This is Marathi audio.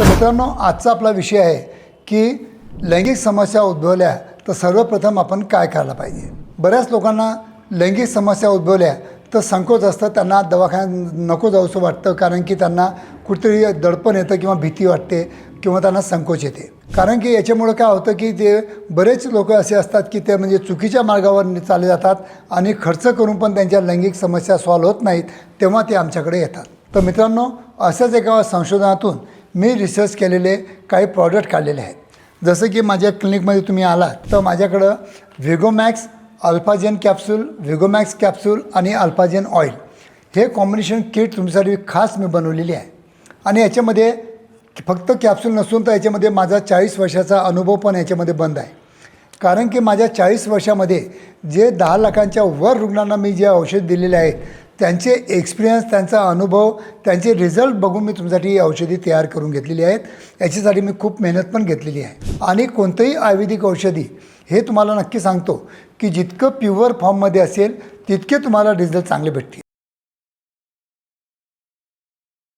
तर मित्रांनो आजचा आपला विषय आहे की लैंगिक समस्या उद्भवल्या तर सर्वप्रथम आपण काय करायला पाहिजे? बऱ्याच लोकांना लैंगिक समस्या उद्भवल्या तर संकोच असतं त्यांना दवाखान्यात नको जाऊसं वाटतं कारण की त्यांना कुठेतरी दडपण येतं किंवा भीती वाटते किंवा त्यांना संकोच येते. कारण की याच्यामुळं काय होतं की ते बरेच लोक असे असतात की ते म्हणजे चुकीच्या मार्गावर चालले जातात आणि खर्च करून पण त्यांच्या लैंगिक समस्या सॉल्व्ह होत नाहीत तेव्हा ते आमच्याकडे येतात. तर मित्रांनो अशाच एका संशोधनातून मी रिसर्च केलेले काही प्रॉडक्ट काढलेले आहेत. जसं की माझ्या क्लिनिकमध्ये तुम्ही आलात तर माझ्याकडं व्हिगोमॅक्स अल्फाजेन कॅप्सूल व्हिगोमॅक्स कॅप्सूल आणि अल्फाजेन ऑइल हे कॉम्बिनेशन किट तुमच्यासाठी खास मी बनवलेली आहे. आणि याच्यामध्ये फक्त कॅप्सूल नसून तर याच्यामध्ये माझा चाळीस वर्षाचा अनुभव पण याच्यामध्ये बंद आहे. कारण की माझ्या चाळीस वर्षामध्ये जे दहा लाखांच्या वर रुग्णांना मी जे औषध दिलेले आहेत त्यांचे एक्सपिरियन्स त्यांचा अनुभव त्यांचे रिझल्ट बघून मी तुमच्यासाठी ही औषधी तयार करून घेतलेली आहेत. याच्यासाठी मी खूप मेहनत पण घेतलेली आहे. आणि कोणतंही आयुर्वेदिक औषधी हे तुम्हाला नक्की सांगतो की जितकं प्युअर फॉर्ममध्ये असेल तितके तुम्हाला रिझल्ट चांगले भेटतील.